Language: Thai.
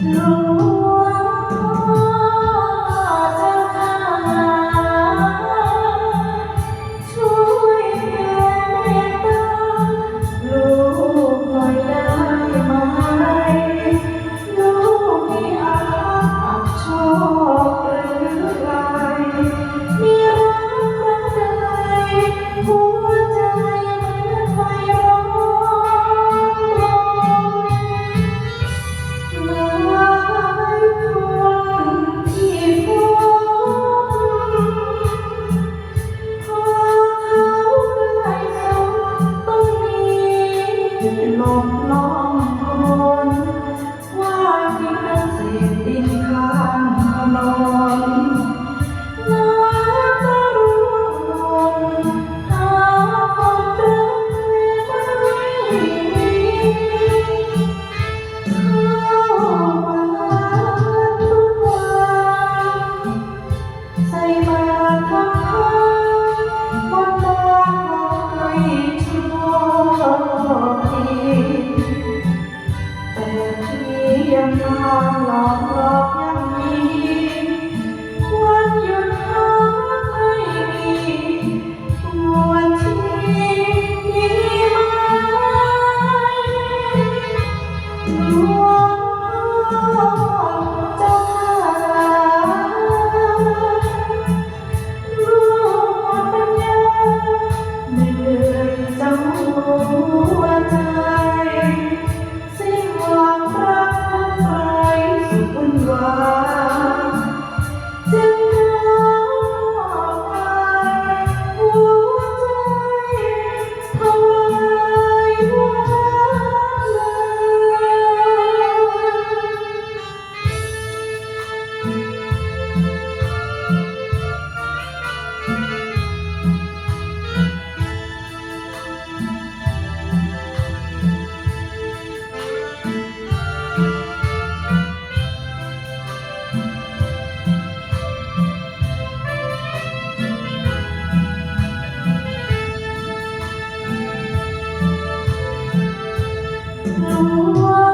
No. ลบล้อมขบวนว่าที่เป็นเศษดินข้างถนน ยังทางหลอกหลอกยังมีวันหยุดหาไม่มีวันที่ไมหลวง Oh,